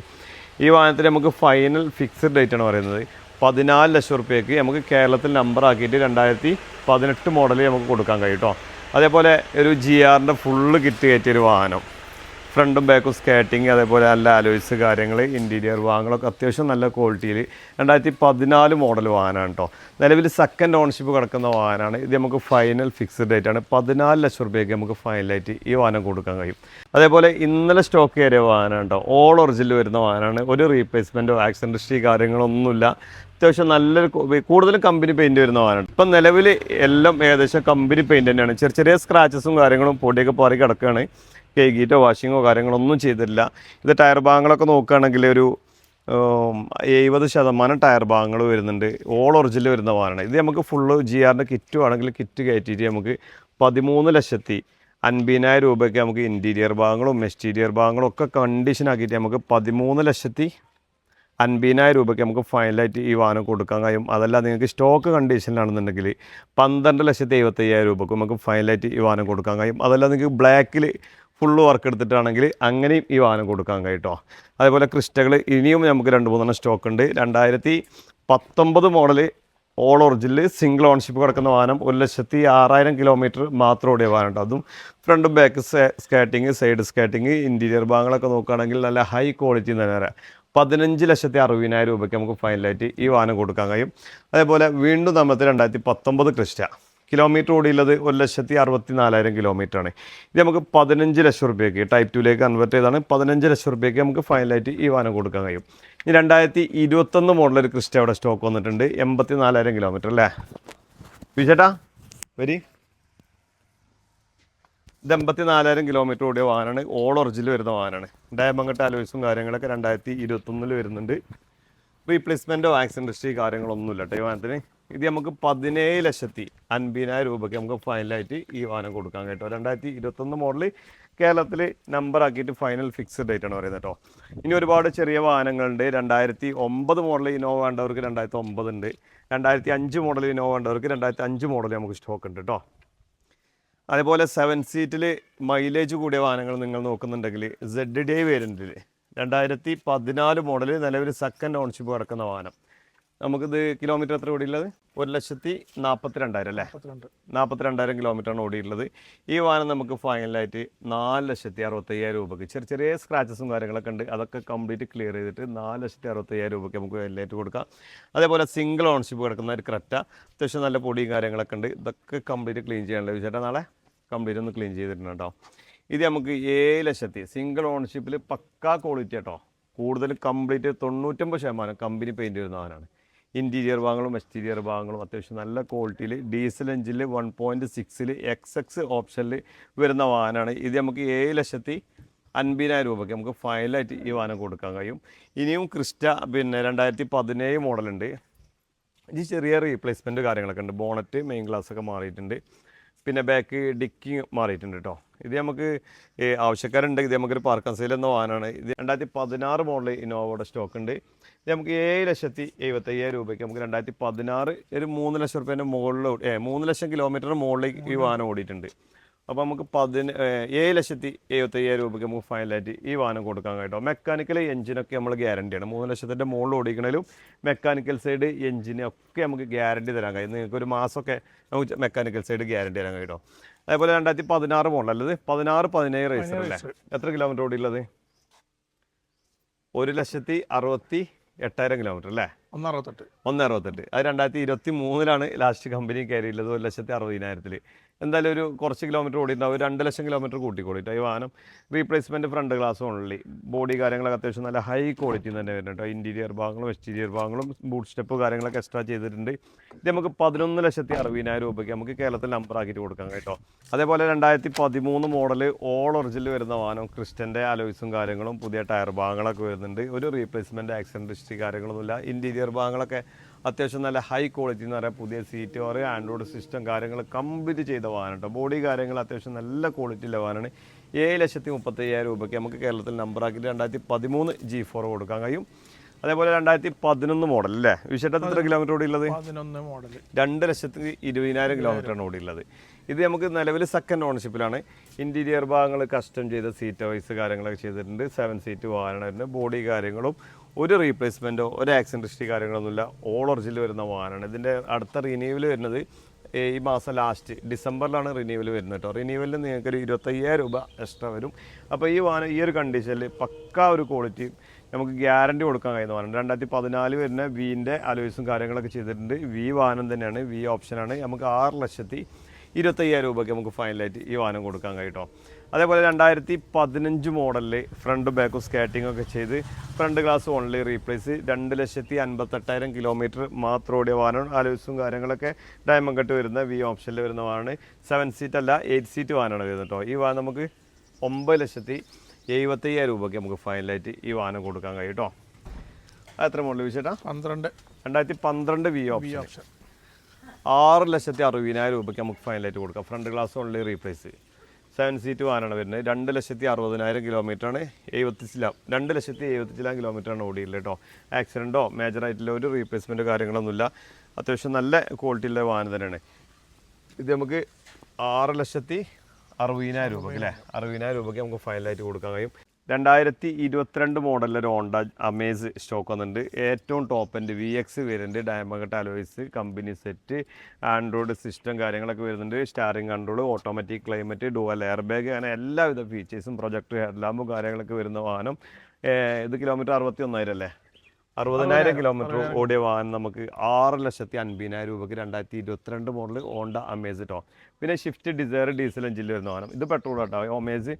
ഈ വാഹനത്തിൽ നമുക്ക് ഫൈനൽ ഫിക്സഡ് ഡേറ്റ് ആണ് പറയുന്നത്. പതിനാല് ലക്ഷം റുപ്യക്ക് നമുക്ക് കേരളത്തിൽ നമ്പർ ആക്കിയിട്ട് രണ്ടായിരത്തി പതിനെട്ട് മോഡൽ നമുക്ക് കൊടുക്കാൻ കഴിയും കേട്ടോ അതേപോലെ ഒരു ജി ആറിന്റെ ഫുള്ള് കിറ്റ് കയറ്റിയ ഒരു വാഹനം. ഫ്രണ്ടും ബാക്കും സ്കേറ്റിംഗ് അതേപോലെ നല്ല അലോയ്സ് കാര്യങ്ങൾ ഇന്റീരിയർ വാങ്ങലൊക്കെ അത്യാവശ്യം നല്ല ക്വാളിറ്റിയിൽ രണ്ടായിരത്തി പതിനാല് മോഡൽ വാഹനമാണ് കേട്ടോ നിലവിൽ സെക്കൻഡ് ഓണർഷിപ്പ് കിടക്കുന്ന വാഹനമാണ് ഇത് നമുക്ക് ഫൈനൽ ഫിക്സ്ഡ് ഡേറ്റ് ആണ്. പതിനാല് ലക്ഷം രൂപയ്ക്ക് നമുക്ക് ഫൈനലായിട്ട് ഈ വാഹനം കൊടുക്കാൻ കഴിയും. അതേപോലെ ഇന്നലെ സ്റ്റോക്ക് കയറിയ വാഹനമാണ് കേട്ടോ ഓൾ ഒറിജിനൽ വരുന്ന വാഹനമാണ് ഒരു റീപ്ലേസ്മെന്റോ ആക്സിഡന്റ് ഹിസ്റ്ററി കാര്യങ്ങളൊന്നുമില്ല. അത്യാവശ്യം നല്ലൊരു കൂടുതലും കമ്പനി പെയിന്റ് വരുന്ന വാഹനമാണ് ഇപ്പം നിലവിൽ എല്ലാം ഏകദേശം കമ്പനി പെയിന്റ് തന്നെയാണ്. ചെറിയ ചെറിയ സ്ക്രാച്ചസും കാര്യങ്ങളും പൊടിയൊക്കെ പാറി കിടക്കുകയാണ് കേക്കിയിട്ടോ വാഷിങ്ങോ കാര്യങ്ങളൊന്നും ചെയ്തിട്ടില്ല. ഇത് ടയർ ഭാഗങ്ങളൊക്കെ നോക്കുകയാണെങ്കിൽ ഒരു എഴുപത് ശതമാനം ടയർ ഭാഗങ്ങൾ വരുന്നുണ്ട്. ഓൾ ഒറിജിനൽ വരുന്ന വാഹനമാണ്. ഇത് നമുക്ക് ഫുള്ള് ജി ആറിന്റെ കിറ്റ് ആണെങ്കിൽ കിറ്റ് കയറ്റിയിട്ട് നമുക്ക് പതിമൂന്ന് ലക്ഷത്തി അൻപതിനായിരം രൂപയ്ക്ക് നമുക്ക് ഇന്റീരിയർ ഭാഗങ്ങളും എക്സ്റ്റീരിയർ ഭാഗങ്ങളും ഒക്കെ കണ്ടീഷൻ ആക്കിയിട്ട് നമുക്ക് പതിമൂന്ന് ലക്ഷത്തി അൻപതിനായിരം രൂപയ്ക്ക് നമുക്ക് ഫൈനലായിട്ട് ഈ വാഹനം കൊടുക്കാൻ കഴിയും. അതല്ല നിങ്ങൾക്ക് സ്റ്റോക്ക് കണ്ടീഷനിലാണെന്നുണ്ടെങ്കിൽ പന്ത്രണ്ട് ലക്ഷത്തി എഴുപത്തയ്യായിരം രൂപയ്ക്ക് നമുക്ക് ഫൈനലായിട്ട് ഈ വാഹനം കൊടുക്കാൻ കഴിയും. അതല്ല നിങ്ങൾക്ക് ബ്ലാക്കിൽ ഫുള്ള് വർക്ക് എടുത്തിട്ടാണെങ്കിൽ അങ്ങനെയും ഈ വാഹനം കൊടുക്കാൻ കഴിട്ടോ അതേപോലെ ക്രിസ്റ്റകൾ ഇനിയും നമുക്ക് രണ്ട് മൂന്നെണ്ണം സ്റ്റോക്ക് ഉണ്ട്. രണ്ടായിരത്തി പത്തൊമ്പത് model all original single ownership കിടക്കുന്ന വാഹനം ഒരു ലക്ഷത്തി ആറായിരം കിലോമീറ്റർ മാത്രം ഓടിയ വാഹനം ഉണ്ട് അതും ഫ്രണ്ടും back seating side seating interior ഭാഗങ്ങളൊക്കെ നോക്കുകയാണെങ്കിൽ നല്ല ഹൈ ക്വാളിറ്റി തന്നെ പതിനഞ്ച് ലക്ഷത്തി അറുപതിനായിരം രൂപയ്ക്ക് നമുക്ക് ഫൈനലായിട്ട് ഈ വാഹനം കൊടുക്കാൻ കഴിയും. അതേപോലെ വീണ്ടും നമ്മൾ രണ്ടായിരത്തി പത്തൊമ്പത് ക്രിസ്റ്റ. കിലോമീറ്റർ ഓടിയുള്ളത് ഒരു ലക്ഷത്തി അറുപത്തി നാലായിരം കിലോമീറ്റർ ആണ് ഇത് നമുക്ക് പതിനഞ്ച് ലക്ഷം റുപ്യക്ക് ടൈപ്പ് ടുവിലേക്ക് കൺവേർട്ട് ചെയ്താണ്. പതിനഞ്ച് ലക്ഷം റുപ്യക്ക് നമുക്ക് ഫൈനലായിട്ട് ഈ വാഹനം കൊടുക്കാൻ കഴിയും. ഇനി രണ്ടായിരത്തി ഇരുപത്തൊന്ന് മോഡൽ ഒരു ക്രിസ്റ്റ അവിടെ സ്റ്റോക്ക് വന്നിട്ടുണ്ട്. എൺപത്തി നാലായിരം കിലോമീറ്റർ അല്ലേ? വിചേട്ടാ വരി. ഇത് എൺപത്തി നാലായിരം കിലോമീറ്റർ ഓടിയ വാഹനമാണ്. ഓൾ ഒറിജിനൽ വരുന്ന വാഹനമാണ്. ഡയമങ്കട്ട് അലോയ്സും കാര്യങ്ങളൊക്കെ രണ്ടായിരത്തി ഇരുപത്തൊന്നിൽ വരുന്നുണ്ട്. റീപ്ലേസ്മെന്റോ ആക്സിഡന്റ് ഹിസ്റ്ററി കാര്യങ്ങളൊന്നുമില്ല കേട്ടോ ഈ വാഹനത്തിന്. ഇത് നമുക്ക് പതിനേഴ് ലക്ഷത്തി അൻപതിനായിരം രൂപയ്ക്ക് നമുക്ക് ഫൈനലായിട്ട് ഈ വാഹനം കൊടുക്കാൻ കേട്ടോ. രണ്ടായിരത്തി ഇരുപത്തൊന്ന് മോഡൽ കേരളത്തിൽ നമ്പർ ആക്കിയിട്ട് ഫൈനൽ ഫിക്സ്ഡ് ഡേറ്റ് ആണ് പറയുന്നത് കേട്ടോ. ഇനി ഒരുപാട് ചെറിയ വാഹനങ്ങളുണ്ട്. രണ്ടായിരത്തി ഒമ്പത് മോഡൽ ഇനോവ വേണ്ടവർക്ക് രണ്ടായിരത്തി ഒമ്പത് ഉണ്ട്. രണ്ടായിരത്തി അഞ്ച് മോഡൽ ഇനോവ വേണ്ടവർക്ക് രണ്ടായിരത്തി അഞ്ച് മോഡൽ നമുക്ക് സ്റ്റോക്ക് ഉണ്ട് കേട്ടോ. അതേപോലെ സെവൻ സീറ്റിൽ മൈലേജ് കൂടിയ വാഹനങ്ങൾ നിങ്ങൾ നോക്കുന്നുണ്ടെങ്കിൽ സെഡ് ഡി വേരിയന്റിൽ രണ്ടായിരത്തി പതിനാല് മോഡൽ നിലവിൽ സെക്കൻഡ് ഓൺഷിപ്പ് കിടക്കുന്ന വാഹനം. നമുക്കിത് കിലോമീറ്റർ എത്ര ഓടിയുള്ളത് ഒരു ലക്ഷത്തി നാൽപ്പത്തി രണ്ടായിരം അല്ലേ നാൽപ്പത്തി രണ്ടായിരം കിലോമീറ്ററാണ് ഓടിയിട്ടുള്ളത്. ഈ വാഹനം നമുക്ക് ഫൈനലായിട്ട് നാല് ലക്ഷത്തി അറുപത്തയ്യായിരം രൂപയ്ക്ക്. ചെറിയ ചെറിയ സ്ക്രാച്ചസും കാര്യങ്ങളൊക്കെ ഉണ്ട്. അതൊക്കെ കംപ്ലീറ്റ് ക്ലിയർ ചെയ്തിട്ട് നാല് ലക്ഷത്തി അറുപത്തയ്യായിരം രൂപയ്ക്ക് നമുക്ക് ഫൈനലായിട്ട് കൊടുക്കാം. അതേപോലെ സിംഗിൾ ഓൺഷിപ്പ് കിടക്കുന്ന ഒരു ക്രെറ്റ. അത്യാവശ്യം നല്ല പൊടിയും കാര്യങ്ങളൊക്കെ ഉണ്ട്. ഇതൊക്കെ കംപ്ലീറ്റ് ക്ലീൻ ചെയ്യാനുള്ള ചേട്ടാ നാളെ കംപ്ലീറ്റ് ഒന്ന് ക്ലീൻ ചെയ്തിട്ടുണ്ട് കേട്ടോ. ഇത് നമുക്ക് ഏഴ് ലക്ഷത്തി. സിംഗിൾ ഓൺഷിപ്പിൽ പക്കാ ക്വാളിറ്റി കേട്ടോ കൂടുതൽ കംപ്ലീറ്റ് തൊണ്ണൂറ്റൊമ്പത് ശതമാനം കമ്പനി പെയിന്റ് വരുന്ന സാധനമാണ് ഇന്റീരിയർ ഭാഗങ്ങളും എക്സ്റ്റീരിയർ ഭാഗങ്ങളും അത്യാവശ്യം നല്ല ക്വാളിറ്റിയിൽ ഡീസൽ എഞ്ചിനിൽ വൺ പോയിന്റ് സിക്സിൽ എക്സ് എക്സ് ഓപ്ഷനിൽ വരുന്ന വാഹനമാണ്. ഇത് നമുക്ക് ഏഴ് ലക്ഷത്തി അൻപതിനായിരം രൂപയ്ക്ക് നമുക്ക് ഫൈനലായിട്ട് ഈ വാഹനം കൊടുക്കാൻ കഴിയും. ഇനിയും ക്രിസ്റ്റ പിന്നെ രണ്ടായിരത്തി പതിനേഴ് മോഡലുണ്ട്. ഇത് ചെറിയ റീപ്ലേസ്മെന്റ് കാര്യങ്ങളൊക്കെ ഉണ്ട്. ബോണറ്റ് മെയിൻ ഗ്ലാസ് ഒക്കെ മാറിയിട്ടുണ്ട്. പിന്നെ ബാക്ക് ഡിക്കി മാറിയിട്ടുണ്ട് കേട്ടോ ഇത് നമുക്ക് ആവശ്യക്കാരുണ്ട്. ഇത് നമുക്കൊരു പാർക്കൻ സെയിൽ എന്ന വാഹനമാണ്. ഇത് രണ്ടായിരത്തി പതിനാറ് മോഡൽ ഇന്നോവയുടെ സ്റ്റോക്ക് ഉണ്ട്. ഇത് നമുക്ക് ഏഴ് ലക്ഷത്തി എഴുപത്തയ്യായിരം രൂപയ്ക്ക് നമുക്ക് രണ്ടായിരത്തി പതിനാറ് ഒരു മൂന്ന് ലക്ഷം റുപ്യേന്റെ മുകളിലോട്ട് മൂന്ന് ലക്ഷം കിലോമീറ്ററിന് മുകളിലേക്ക് ഈ വാഹനം ഓടിയിട്ടുണ്ട്. അപ്പോൾ നമുക്ക് പതിന ഏഴ് ലക്ഷത്തി എഴുപത്തയ്യായിരം രൂപയ്ക്ക് നമുക്ക് ഫൈനലായിട്ട് ഈ വാഹനം കൊടുക്കാൻ കേട്ടോ. മെക്കാനിക്കൽ എഞ്ചിനൊക്കെ നമ്മൾ ഗ്യാരണ്ടിയാണ് മൂന്ന് ലക്ഷത്തിന്റെ മുകളിൽ ഓടിക്കണേലും മെക്കാനിക്കൽ സൈഡ് എഞ്ചിനൊക്കെ നമുക്ക് ഗ്യാരണ്ടി തരാൻ കഴിയും. നിങ്ങൾക്ക് ഒരു മാസമൊക്കെ നമുക്ക് മെക്കാനിക്കൽ സൈഡ് ഗ്യാരണ്ടി തരാൻ കേട്ടോ. അതേപോലെ രണ്ടായിരത്തി പതിനാറ് മോഡൽ അല്ലത് പതിനാറ് പതിനേഴ് റേസർ അല്ലേ? എത്ര കിലോമീറ്റർ ഓടിയുള്ളത്? ഒരു ലക്ഷത്തി അറുപത്തി എട്ടായിരം കിലോമീറ്റർ അല്ലേ? ഒന്ന് അറുപത്തെട്ട്. ഒന്ന് അറുപത്തെട്ട്. അത് രണ്ടായിരത്തി ഇരുപത്തി മൂന്നിലാണ് ലാസ്റ്റ് കമ്പനി കയറിയുള്ളത് ഒരു ലക്ഷത്തി അറുപതിനായിരത്തിൽ എന്തായാലും ഒരു കുറച്ച് കിലോമീറ്റർ ഓടിയിട്ടുണ്ടാവും. ഒരു രണ്ട് ലക്ഷം കിലോമീറ്റർ കൂട്ടിക്കോടിയിട്ട് ഈ വാഹനം. Replacement front glass only body കാര്യങ്ങളൊക്കെ അത്യാവശ്യം നല്ല ഹൈ ക്വാളിറ്റി തന്നെ വരുന്നുണ്ട്. കേട്ടോ ഇന്റീരിയർ ഭാഗങ്ങളും എക്സ്റ്റീരിയർ ഭാഗങ്ങളും ബൂട്ട് സ്റ്റെപ്പ് കാര്യങ്ങളൊക്കെ എക്സ്ട്രാ ചെയ്തിട്ടുണ്ട്. ഇത് നമുക്ക് പതിനൊന്ന് ലക്ഷത്തി അറുപതിനായിരം രൂപയ്ക്ക് നമുക്ക് കേരളത്തിൽ നമ്പർ ആക്കിയിട്ട് കൊടുക്കാം കേട്ടോ. അതേപോലെ രണ്ടായിരത്തി പതിമൂന്ന് മോഡൽ ഓൾ ഒറിജിനൽ വരുന്ന വാഹനം ക്രിസ്റ്റന്റെ അലോയ്സും കാര്യങ്ങളും പുതിയ ടയർ ഭാഗങ്ങളൊക്കെ വരുന്നുണ്ട്. ഒരു റീപ്ലേസ്മെന്റ് ആക്സിഡന്റ് ഹിസ്റ്ററി കാര്യങ്ങളൊന്നുമില്ല. ഇന്റീരിയർ ഭാഗങ്ങളൊക്കെ അത്യാവശ്യം നല്ല ഹൈ ക്വാളിറ്റി എന്ന് പറയാം. പുതിയ സീറ്റ് ഓർ ആൻഡ്രോയിഡ് സിസ്റ്റം കാര്യങ്ങൾ കംപ്ലീറ്റ് ചെയ്ത വാഹനം കേട്ടോ ബോഡി കാര്യങ്ങൾ അത്യാവശ്യം നല്ല ക്വാളിറ്റിയിലെ വാഹനമാണ് ഏഴ് ലക്ഷത്തി മുപ്പത്തി അയ്യായിരം രൂപയ്ക്ക് നമുക്ക് കേരളത്തിൽ നമ്പർ ആക്കിയിട്ട് രണ്ടായിരത്തി പതിമൂന്ന് ജി ഫോർ കൊടുക്കാൻ കഴിയും. അതേപോലെ രണ്ടായിരത്തി പതിനൊന്ന് മോഡൽ അല്ലേ വിശേഷത്തെ എത്ര കിലോമീറ്റർ ഓടിയുള്ളത് ഉള്ളത് മോഡൽ രണ്ട് ലക്ഷത്തി ഇരുപതിനായിരം കിലോമീറ്ററാണ് ഓടിയുള്ളത് ഇത് നമുക്ക് നിലവിൽ സെക്കൻഡ് ഓണർഷിപ്പിലാണ് ഇന്റീരിയർ ഭാഗങ്ങൾ കസ്റ്റം ചെയ്ത സീറ്റ് വൈസ് കാര്യങ്ങളൊക്കെ ചെയ്തിട്ടുണ്ട്. സെവൻ സീറ്റ് വാഹനമായിരുന്നു ബോഡി കാര്യങ്ങളും ഒരു റീപ്ലേസ്മെന്റോ ഒരു ആക്സിഡന്റ് ഹിസ്റ്ററി കാര്യങ്ങളൊന്നുമില്ല. ഓൾ ഒറിജിനൽ വരുന്ന വാഹനമാണ്. ഇതിന്റെ അടുത്ത റിന്യൂവൽ വരുന്നത് ഈ മാസം ലാസ്റ്റ് ഡിസംബറിലാണ് റിന്യൂവൽ വരുന്നത് കേട്ടോ. റിന്യൂവലിന് നിങ്ങൾക്കൊരു ഇരുപത്തയ്യായിരം രൂപ എക്സ്ട്രാ വരും. അപ്പോൾ ഈ വാഹനം ഈ ഒരു കണ്ടീഷനിൽ പക്ക ഒരു ക്വാളിറ്റി നമുക്ക് ഗ്യാരണ്ടി കൊടുക്കാൻ കഴിയുന്ന വാഹനം. രണ്ടായിരത്തി പതിനാല് വരുന്ന വീന്റെ അലോയ്സും കാര്യങ്ങളൊക്കെ ചെയ്തിട്ടുണ്ട്. വി വാഹനം തന്നെയാണ് വി ഓപ്ഷനാണ് നമുക്ക് ആറ് ലക്ഷത്തി ഇരുപത്തയ്യായിരം രൂപയ്ക്ക് നമുക്ക് ഫൈനലായിട്ട് ഈ വാഹനം കൊടുക്കാൻ കഴിയും അതേപോലെ രണ്ടായിരത്തി പതിനഞ്ച് മോഡലിൽ ഫ്രണ്ട് ബാക്കും സ്കാറ്റിംഗ് ഒക്കെ ചെയ്ത് ഫ്രണ്ട് ഗ്ലാസ് ഓൺലി റീപ്ലേസ് രണ്ട് ലക്ഷത്തി അൻപത്തെട്ടായിരം കിലോമീറ്റർ മാത്രം ഓടിയ വാഹനമാണ് ആലോചിച്ചും കാര്യങ്ങളൊക്കെ ഡയമണ്ട് കട്ട് വരുന്ന വി ഓപ്ഷനിൽ വരുന്ന വാഹനമാണ്. സെവൻ സീറ്റ് അല്ല എയ്റ്റ് സീറ്റ് വാഹനമാണ് വരുന്നത് കേട്ടോ ഈ വാഹനം നമുക്ക് ഒമ്പത് ലക്ഷത്തി എഴുപത്തയ്യായിരം രൂപയ്ക്ക് നമുക്ക് ഫൈനലായിട്ട് ഈ വാഹനം കൊടുക്കാൻ കഴിയും കേട്ടോ എത്ര മോഡൽ വിശേഷം പന്ത്രണ്ട്. രണ്ടായിരത്തി പന്ത്രണ്ട് വി ഓപ്ഷൻ ഓപ്ഷൻ ആറ് ലക്ഷത്തി അറുപതിനായിരം രൂപയ്ക്ക് നമുക്ക് ഫൈനലായിട്ട് കൊടുക്കാം. Front glass only replace seven seat വാനാണ് വരുന്നത്. രണ്ട് ലക്ഷത്തി അറുപതിനായിരം കിലോമീറ്ററാണ് എഴുപത്തിച്ചിലാം രണ്ട് ലക്ഷത്തി എഴുപത്തിച്ചിലാം കിലോമീറ്ററാണ് ഓടിയുള്ളത് കേട്ടോ. ആക്സിഡന്റോ മേജറായിട്ടുള്ള ഒരു റീപ്ലേസ്മെന്റോ കാര്യങ്ങളൊന്നുമില്ല. അത്യാവശ്യം നല്ല ക്വാളിറ്റിയുള്ള വാഹനം തന്നെയാണ്. ഇത് നമുക്ക് ആറ് ലക്ഷത്തി അറുപതിനായിരം രൂപയ്ക്ക് അല്ലേ? അറുപതിനായിരം രൂപയ്ക്ക് നമുക്ക് ഫൈനലായിട്ട് കൊടുക്കാൻ കഴിയും. രണ്ടായിരത്തി ഇരുപത്തിരണ്ട് ഒരു ഹോണ്ട അമേസ് സ്റ്റോക്ക് വന്നിട്ടുണ്ട്. ഏറ്റവും ടോപ്പ് എന്റെ വി എക്സ് വരുന്നുണ്ട്. Diamond cut alloys company set Android system കാര്യങ്ങളൊക്കെ വരുന്നുണ്ട്. Steering control automatic climate dual air bag അങ്ങനെ എല്ലാവിധ ഫീച്ചേഴ്സും പ്രൊജക്ട് ഹെഡ്ലാമ്പും കാര്യങ്ങളൊക്കെ വരുന്ന വാഹനം. ഇത് കിലോമീറ്റർ അറുപത്തി ഒന്നായിരം അല്ലേ? അറുപതിനായിരം കിലോമീറ്റർ ഓടിയ വാഹനം നമുക്ക് ആറ് ലക്ഷത്തി അൻപതിനായിരം രൂപയ്ക്ക് രണ്ടായിരത്തി ഇരുപത്തിരണ്ട് മോഡൽ ഹോണ്ട അമേസ് ടോ പിന്നെ ഷിഫ്റ്റ് ഡിസയർ ഡീസൽ എഞ്ചിനിൽ വരുന്ന വാഹനം. ഇത് പെട്രോൾ കേട്ടോ ഒമേസ്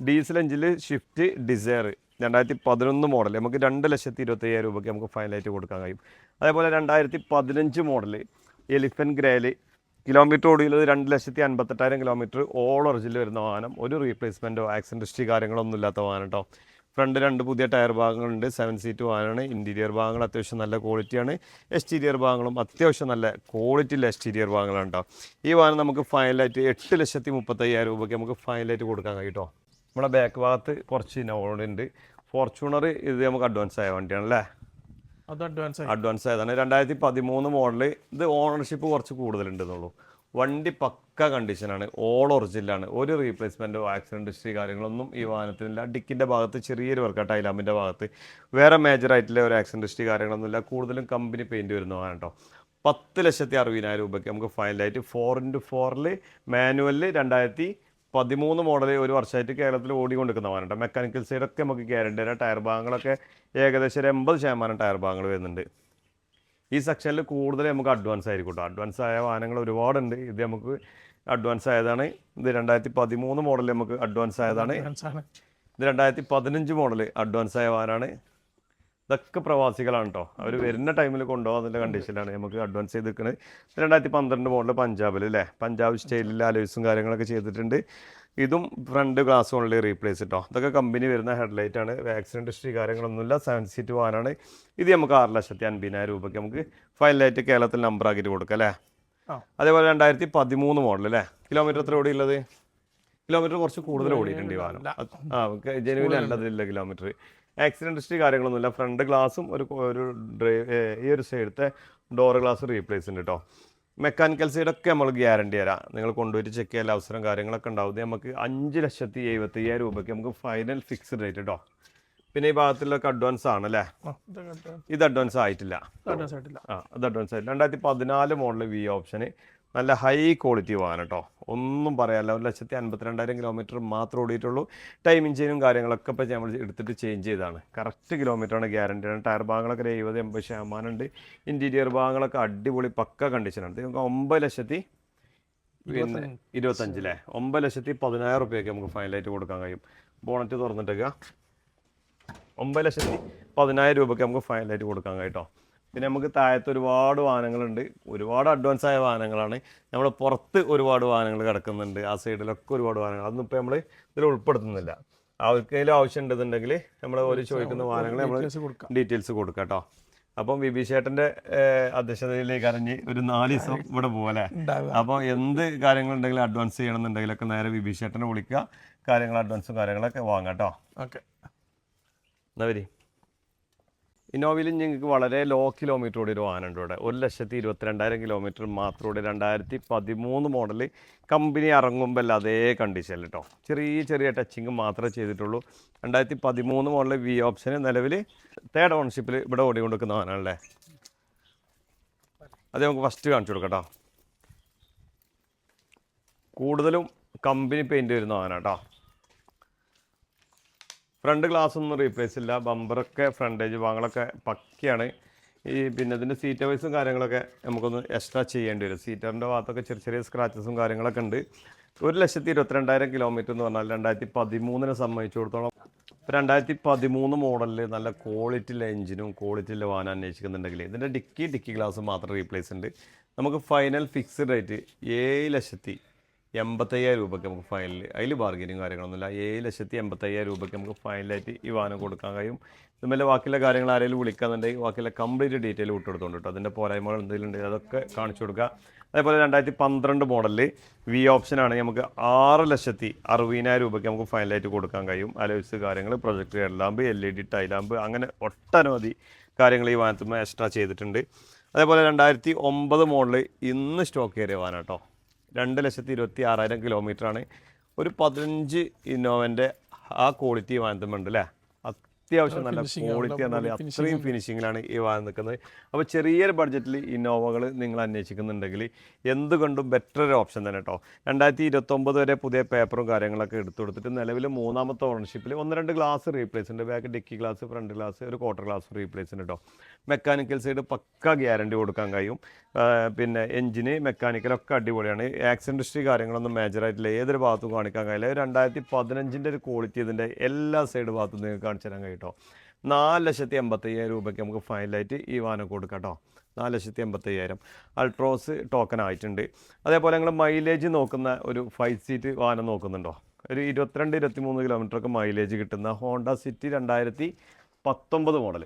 ഡീസൽ എഞ്ചിൽ ഷിഫ്റ്റ് ഡിസയർ രണ്ടായിരത്തി പതിനൊന്ന് മോഡൽ നമുക്ക് രണ്ട് ലക്ഷത്തി ഇരുപത്തയ്യായിരം രൂപയ്ക്ക് നമുക്ക് ഫൈനലായിട്ട് കൊടുക്കാൻ കഴിയും. അതേപോലെ രണ്ടായിരത്തി പതിനഞ്ച് മോഡൽ എലിഫൻ ഗ്രേൽ കിലോമീറ്റർ ഓടിയുള്ളത് രണ്ട് ലക്ഷത്തി അൻപത്തെട്ടായിരം കിലോമീറ്റർ ഓൾ ഒറിജിനിൽ വരുന്ന വാഹനം. ഒരു റീപ്ലേസ്മെന്റോ ആക്സിഡന്റ് ഹിസ്റ്ററി കാര്യങ്ങളൊന്നും ഇല്ലാത്ത വാഹനം കേട്ടോ ഫ്രണ്ട് രണ്ട് പുതിയ ടയർ ഭാഗങ്ങളുണ്ട്. സെവൻ സീറ്റ് വാഹനമാണ്. ഇന്റീരിയർ ഭാഗങ്ങൾ അത്യാവശ്യം നല്ല ക്വാളിറ്റിയാണ് എക്സ്റ്റീരിയർ ഭാഗങ്ങളും അത്യാവശ്യം നല്ല ക്വാളിറ്റിയുള്ള എക്സ്റ്റീരിയർ ഭാഗങ്ങളാണ് കേട്ടോ ഈ വാഹനം നമുക്ക് ഫൈനലായിട്ട് എട്ട് ലക്ഷത്തി മുപ്പത്തയ്യായിരം രൂപയ്ക്ക് നമുക്ക് ഫൈനലായിട്ട് കൊടുക്കാൻ കഴിയും കേട്ടോ നമ്മുടെ ബാക്ക് ഭാഗത്ത് കുറച്ച് ഇന്നോവ ഉണ്ട്. ഫോർച്യൂണർ ഇത് നമുക്ക് അഡ്വാൻസ് ആയ വണ്ടിയാണ് അല്ലേ? അത് അഡ്വാൻസ് അഡ്വാൻസ് ആയതാണ്. രണ്ടായിരത്തി പതിമൂന്ന് മോഡൽ ഇത് ഓണർഷിപ്പ് കുറച്ച് കൂടുതലുണ്ടെന്നുള്ളൂ. വണ്ടി പക്ക കണ്ടീഷനാണ് ഓൾ ഒറിജിനലാണ് ഒരു റീപ്ലേസ്മെന്റോ ആക്സിഡന്റ് ഹിസ്റ്ററി കാര്യങ്ങളൊന്നും ഈ വാഹനത്തിനില്ല. ഡിക്കിന്റെ ഭാഗത്ത് ചെറിയൊരു വർക്കൗട്ട് ടൈലാമ്പിന്റെ ഭാഗത്ത്. വേറെ മേജർ ആയിട്ടുള്ള ഒരു ആക്സിഡന്റ് ഹിസ്റ്ററി കാര്യങ്ങളൊന്നുമില്ല. കൂടുതലും കമ്പനി പെയിന്റ് വരുന്ന വാഹനം കേട്ടോ. പത്ത് ലക്ഷത്തി അറുപതിനായിരം രൂപയ്ക്ക് നമുക്ക് ഫൈനലായിട്ട് ഫോർ ഇന്റു ഫോറിൽ മാനുവലിൽ രണ്ടായിരത്തി പതിമൂന്ന് മോഡൽ ഒരു വർഷമായിട്ട് കേരളത്തിൽ ഓടിക്കൊണ്ടിരിക്കുന്ന വാഹനം കേട്ടോ മെക്കാനിക്കൽ സൈഡൊക്കെ നമുക്ക് ഗ്യാരണ്ടി തരാം. ടയർ ഭാഗങ്ങളൊക്കെ ഏകദേശം ഒരു എൺപത് ശതമാനം ടയർ ഭാഗങ്ങൾ വരുന്നുണ്ട്. ഈ സെക്ഷനിൽ കൂടുതൽ നമുക്ക് അഡ്വാൻസ് ആയിരിക്കും കേട്ടോ അഡ്വാൻസ് ആയ വാഹനങ്ങൾ ഒരുപാടുണ്ട്. ഇത് നമുക്ക് അഡ്വാൻസ് ആയതാണ്. ഇത് രണ്ടായിരത്തി പതിമൂന്ന് മോഡൽ നമുക്ക് അഡ്വാൻസ് ആയതാണ്. ഇത് രണ്ടായിരത്തി പതിനഞ്ച് മോഡൽ അഡ്വാൻസ് ആയ വാഹനമാണ്. ഇതൊക്കെ പ്രവാസികളാണ് കേട്ടോ അവർ വരുന്ന ടൈമിൽ കൊണ്ടുപോകാന്നുള്ള കണ്ടീഷനിലാണ് നമുക്ക് അഡ്വാൻസ് ചെയ്ത് നിൽക്കുന്നത് രണ്ടായിരത്തി പന്ത്രണ്ട് മോഡൽ പഞ്ചാബിൽ അല്ലേ പഞ്ചാബ് സ്റ്റൈലിൽ അലോയ്സും കാര്യങ്ങളൊക്കെ ചെയ്തിട്ടുണ്ട്. ഇതും ഫ്രണ്ട് ഗ്ലാസ് ഓൺലി റീപ്ലേസ് കേട്ടോ ഇതൊക്കെ കമ്പനി വരുന്ന ഹെഡ്ലൈറ്റ് ആണ്. ആക്സിഡന്റ് ഹിസ്റ്ററി കാര്യങ്ങളൊന്നുമില്ല. സെവൻ സീറ്റ് വാനാണ് ഇത് നമുക്ക് ആറ് ലക്ഷത്തി അൻപതിനായിരം രൂപയ്ക്ക് നമുക്ക് ഫൈനലായിട്ട് കേരളത്തിൽ നമ്പർ ആക്കിയിട്ട് കൊടുക്കാം അല്ലേ അതേപോലെ രണ്ടായിരത്തി പതിമൂന്ന് മോഡൽ അല്ലേ കിലോമീറ്റർ എത്ര ഓടി ഉള്ളത്? കിലോമീറ്റർ കുറച്ച് കൂടുതൽ ഓടിയിട്ടുണ്ട് ഈ വാഹനം ആ ജനുവിൽ അല്ലതില്ല കിലോമീറ്റർ ആക്സിഡന്റ് ഹിസ്റ്ററി കാര്യങ്ങളൊന്നുമില്ല. ഫ്രണ്ട് ഗ്ലാസും ഒരു ഒരു ഡ്രൈവ് ഈ ഒരു സൈഡത്തെ ഡോർ ഗ്ലാസ് റീപ്ലേസ് ഉണ്ട് കേട്ടോ മെക്കാനിക്കൽ സൈഡൊക്കെ നമ്മൾ ഗ്യാരണ്ടി തരാം. നിങ്ങൾ കൊണ്ടുപോയിട്ട് ചെക്ക് ചെയ്യാൻ അവസരം കാര്യങ്ങളൊക്കെ ഉണ്ടാവും. ഇത് നമുക്ക് അഞ്ച് ലക്ഷത്തി എഴുപത്തി അയ്യായിരം രൂപയ്ക്ക് നമുക്ക് ഫൈനൽ ഫിക്സ്ഡ് റേറ്റ് കേട്ടോ പിന്നെ ഈ ഭാഗത്തുള്ള അഡ്വാൻസ് ആണ് അല്ലേ? ഇത് അഡ്വാൻസ് ആയിട്ടില്ല. അഡ്വാൻസ് ആയിട്ടില്ല. ആ അത് അഡ്വാൻസ് ആയിട്ടില്ല. രണ്ടായിരത്തി പതിനാല് മോഡൽ വി ഓപ്ഷന് നല്ല ഹൈ ക്വാളിറ്റി വാഹനം കേട്ടോ ഒന്നും പറയാല്ല ഒരു ലക്ഷത്തി അൻപത്തിരണ്ടായിരം കിലോമീറ്റർ മാത്രം ഓടിയിട്ടുള്ളൂ. ടൈം ഇഞ്ചിനും കാര്യങ്ങളൊക്കെ ഇപ്പോൾ നമ്മൾ എടുത്തിട്ട് ചേഞ്ച് ചെയ്താണ് കറക്റ്റ് കിലോമീറ്ററാണ് ഗ്യാരണ്ടി ആണ്. ടയർ ഭാഗങ്ങളൊക്കെ ഒരു എഴുപത് എൺപത് ശതമാനം ഉണ്ട്. ഇന്റീരിയർ ഭാഗങ്ങളൊക്കെ അടിപൊളി പക്ക കണ്ടീഷനാണ് ഇത് നമുക്ക് ഒമ്പത് ലക്ഷത്തി പിന്നെ ഇരുപത്തഞ്ചിലെ ഒമ്പത് ലക്ഷത്തി പതിനായിരം റുപ്യൊക്കെ നമുക്ക് ഫൈനലായിട്ട് കൊടുക്കാൻ കഴിയും. ബോണറ്റ് തുറന്നിട്ടേക്കുക ഒമ്പത് ലക്ഷത്തി പതിനായിരം രൂപയ്ക്ക് നമുക്ക് ഫൈനലായിട്ട് കൊടുക്കാൻ കഴിയും കേട്ടോ പിന്നെ നമുക്ക് താഴത്ത് ഒരുപാട് വാഹനങ്ങളുണ്ട്. ഒരുപാട് അഡ്വാൻസ് ആയ വാഹനങ്ങളാണ്. നമ്മൾ പുറത്ത് ഒരുപാട് വാഹനങ്ങൾ കിടക്കുന്നുണ്ട്. ആ സൈഡിലൊക്കെ ഒരുപാട് വാഹനങ്ങൾ. അതൊന്നും ഇപ്പോൾ നമ്മൾ ഇതിൽ ഉൾപ്പെടുത്തുന്നില്ല. അവർക്കെങ്കിലും ആവശ്യം ഉണ്ടെന്നുണ്ടെങ്കിൽ നമ്മൾ ഒരു ചോദിക്കുന്ന വാഹനങ്ങൾ നമ്മൾ ഡീറ്റെയിൽസ് കൊടുക്കാം. കേട്ടോ അപ്പം വിഭി ചേട്ടന്റെ അധ്യക്ഷതയിലേക്ക് അറിഞ്ഞ് ഒരു നാല് ദിവസം ഇവിടെ പോകല്ലേ അപ്പം അപ്പോൾ എന്ത് കാര്യങ്ങളുണ്ടെങ്കിലും അഡ്വാൻസ് ചെയ്യണമെന്നുണ്ടെങ്കിലൊക്കെ നേരെ വിഭി ചേട്ടനെ വിളിക്കുക. കാര്യങ്ങൾ അഡ്വാൻസും കാര്യങ്ങളൊക്കെ വാങ്ങാം കേട്ടോ ഓക്കെ. എന്നാ വരി. ഇന്നോവയിൽ ഞങ്ങൾക്ക് വളരെ ലോ കിലോമീറ്റർ ഓടിയ ഒരു വാഹനമുണ്ട് ഇവിടെ. ഒരു ലക്ഷത്തി ഇരുപത്തിരണ്ടായിരം കിലോമീറ്റർ മാത്രം ഓടി രണ്ടായിരത്തി പതിമൂന്ന് മോഡൽ കമ്പനി ഇറങ്ങുമ്പോൾ അതേ കണ്ടീഷനിൽ കേട്ടോ ചെറിയ ചെറിയ ടച്ചിങ് മാത്രമേ ചെയ്തിട്ടുള്ളൂ. രണ്ടായിരത്തി പതിമൂന്ന് മോഡൽ വി ഓപ്ഷന് നിലവിൽ തേർഡ് ഓണർഷിപ്പിൽ ഇവിടെ ഓടിക്കൊണ്ടിരിക്കുന്ന വാഹനമല്ലേ അത് നമുക്ക് ഫസ്റ്റ് കാണിച്ചു കൊടുക്കാം കൂടുതലും കമ്പനി പെയിന്റ് വരുന്ന വാഹനം കേട്ടോ ഫ്രണ്ട് ഗ്ലാസ് ഒന്നും റീപ്ലേസ് ഇല്ല. ബമ്പറൊക്കെ ഫ്രണ്ടേജ് ഭാഗങ്ങളൊക്കെ പക്കയാണ്. ഈ പിന്നെ ഇതിന്റെ സീറ്റ് വൈസും കാര്യങ്ങളൊക്കെ നമുക്കൊന്ന് എക്സ്ട്രാ ചെയ്യേണ്ടി വരും. സീറ്ററിന്റെ ഭാഗത്തൊക്കെ ചെറിയ ചെറിയ സ്ക്രാച്ചസും കാര്യങ്ങളൊക്കെ ഉണ്ട്. ഒരു ലക്ഷത്തി ഇരുപത്തിരണ്ടായിരം കിലോമീറ്റർ എന്ന് പറഞ്ഞാൽ രണ്ടായിരത്തി പതിമൂന്നിനെ സംബന്ധിച്ചിടത്തോളം ഇപ്പോൾ രണ്ടായിരത്തി പതിമൂന്ന് മോഡലിൽ നല്ല ക്വാളിറ്റിയുള്ള എഞ്ചിനും ക്വാളിറ്റിയുള്ള വാഹനം അന്വേഷിക്കുന്നുണ്ടെങ്കിൽ ഇതിന്റെ ഡിക്കി ഡിക്കി ഗ്ലാസ് മാത്രം റീപ്ലേസ് ഉണ്ട്. നമുക്ക് ഫൈനൽ ഫിക്സ്ഡ് റേറ്റ് ഏഴ് ലക്ഷത്തി എൺപത്തയ്യായിരം രൂപയ്ക്ക് നമുക്ക് ഫൈനൽ അതിൽ ബാർഗനിങ് കാര്യങ്ങളൊന്നുമില്ല. ഏഴ് ലക്ഷത്തി എൺപത്തയ്യായിരം രൂപയ്ക്ക് നമുക്ക് ഫൈനലായിട്ട് ഈ വാഹനം കൊടുക്കാൻ കഴിയും. ഇതുമല്ല ബാക്കിയുള്ള കാര്യങ്ങൾ ആരെങ്കിലും വിളിക്കാന്നുണ്ടെങ്കിൽ ബാക്കിയുള്ള കംപ്ലീറ്റ് ഡീറ്റെയിൽ വിട്ടെടുത്തോണ്ട് കേട്ടോ. അതിന്റെ പോരായ്മകൾ എന്തെങ്കിലും ഉണ്ടെങ്കിൽ അതൊക്കെ കാണിച്ചു കൊടുക്കുക. അതേപോലെ രണ്ടായിരത്തി പന്ത്രണ്ട് മോഡലിൽ വി ഓപ്ഷനാണ് നമുക്ക് ആറ് ലക്ഷത്തി അറുപതിനായിരം രൂപയ്ക്ക് നമുക്ക് ഫൈനലായിട്ട് കൊടുക്കാൻ കഴിയും. അലോയ്സ് കാര്യങ്ങൾ project lamp L E D tail lamp അങ്ങനെ ഒട്ടനവധി കാര്യങ്ങൾ ഈ വാഹനത്തിൽ എക്സ്ട്രാ ചെയ്തിട്ടുണ്ട്. അതേപോലെ രണ്ടായിരത്തി ഒമ്പത് മോഡൽ ഇന്ന് സ്റ്റോക്ക് കയറിയ വാഹനം കേട്ടോ. രണ്ട് ലക്ഷത്തി ഇരുപത്തി ആറായിരം കിലോമീറ്ററാണ് ഒരു പതിനഞ്ച് ഇന്നോവന്റെ ആ ക്വാളിറ്റി വാങ്ങുന്നുണ്ട് അല്ലേ? അത്യാവശ്യം നല്ല ക്വാളിറ്റി എന്നാൽ അത്രയും ഫിനിഷിങ്ങിലാണ് ഈ വാഹനം നിൽക്കുന്നത്. അപ്പോൾ ചെറിയൊരു ബഡ്ജറ്റിൽ ഇന്നോവകൾ നിങ്ങൾ അന്വേഷിക്കുന്നുണ്ടെങ്കിൽ എന്തുകൊണ്ടും ബെറ്റർ ഒരു ഓപ്ഷൻ തന്നെ കേട്ടോ രണ്ടായിരത്തി ഇരുപത്തൊമ്പത് വരെ പുതിയ പേപ്പറും കാര്യങ്ങളൊക്കെ എടുത്തു കൊടുത്തിട്ട് നിലവിൽ മൂന്നാമത്തെ ഓണർഷിപ്പിൽ ഒന്ന് രണ്ട് ഗ്ലാസ് റീപ്ലേസ് ഉണ്ട്. Back dicky glass front glass ഒരു ക്വാർട്ടർ ഗ്ലാസ് റീപ്ലേസ് ഉണ്ട് കേട്ടോ മെക്കാനിക്കൽ സൈഡ് പക്ക ഗ്യാരണ്ടി കൊടുക്കാൻ കഴിയും. പിന്നെ എഞ്ചിന് മെക്കാനിക്കലൊക്കെ അടിപൊളിയാണ്. ആക്സിഡന്റ് ഹിസ്റ്ററി കാര്യങ്ങളൊന്നും മേജറായിട്ടില്ല ഏതൊരു ഭാഗത്തും കാണിക്കാൻ കഴിയില്ല. രണ്ടായിരത്തി പതിനഞ്ചിന്റെ ഒരു ക്വാളിറ്റി ഇതിന്റെ എല്ലാ സൈഡ് ഭാഗത്തും നിങ്ങൾക്ക് കാണിച്ചു തരാൻ കഴിയും കേട്ടോ. നാല് ലക്ഷത്തി എൺപത്തയ്യായിരം രൂപയ്ക്ക് നമുക്ക് ഫൈനലായിട്ട് ഈ വാഹനം കൊടുക്കാം കേട്ടോ. നാല് ലക്ഷത്തി എൺപത്തയ്യായിരം അൾട്രോസ് ടോക്കൺ ആയിട്ടുണ്ട്. അതേപോലെ നിങ്ങൾ മൈലേജ് നോക്കുന്ന ഒരു ഫൈവ് സീറ്റ് വാഹനം നോക്കുന്നുണ്ടോ? ഒരു ഇരുപത്തിരണ്ട് ഇരുപത്തിമൂന്ന് കിലോമീറ്ററൊക്കെ മൈലേജ് കിട്ടുന്ന ഹോണ്ട സിറ്റി രണ്ടായിരത്തി പത്തൊമ്പത് മോഡൽ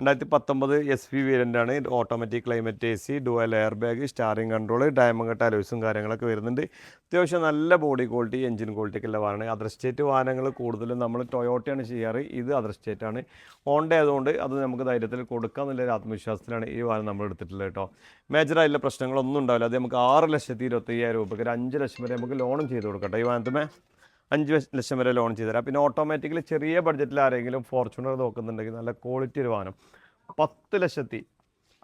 രണ്ടായിരത്തി പത്തൊമ്പത് S P വേരിയന്റാണ് automatic climate A C dual air bag steering control diamond cut അലോയ്സും കാര്യങ്ങളൊക്കെ വരുന്നുണ്ട്. അത്യാവശ്യം നല്ല ബോഡി ക്വാളിറ്റി എഞ്ചിൻ ക്വാളിറ്റി ഒക്കെ ഉള്ള വാഹനമാണ്. അതർ സ്റ്റേറ്റ് വാഹനങ്ങൾ കൂടുതലും നമ്മൾ ടൊയോട്ടയാണ് ചെയ്യാറ്. ഇത് അതർ സ്റ്റേറ്റ് ആണ്. ഹോണ്ട ആയതുകൊണ്ട് അത് നമുക്ക് ധൈര്യത്തിൽ കൊടുക്കാം എന്നുള്ളൊരു ആത്മവിശ്വാസത്തിലാണ് ഈ വാഹനം നമ്മൾ എടുത്തിട്ടുള്ളത് കേട്ടോ. മേജറായിട്ടുള്ള പ്രശ്നങ്ങളൊന്നും ഉണ്ടാവില്ല. അത് നമുക്ക് ആറ് ലക്ഷത്തി ഇരുപത്തയ്യായിരം രൂപയ്ക്ക് ഒരു അഞ്ച് ലക്ഷം വരെ നമുക്ക് ലോണും ചെയ്ത് കൊടുക്കട്ടെ ഈ വാഹനത്തുമേ അഞ്ച് ലക്ഷം വരെ ലോൺ ചെയ്ത് തരാം. പിന്നെ ഓട്ടോമാറ്റിക്കലി ചെറിയ ബഡ്ജറ്റിൽ ആരെങ്കിലും ഫോർച്യൂണർ നോക്കുന്നുണ്ടെങ്കിൽ നല്ല ക്വാളിറ്റി ഒരു വാഹനം. പത്ത് ലക്ഷത്തി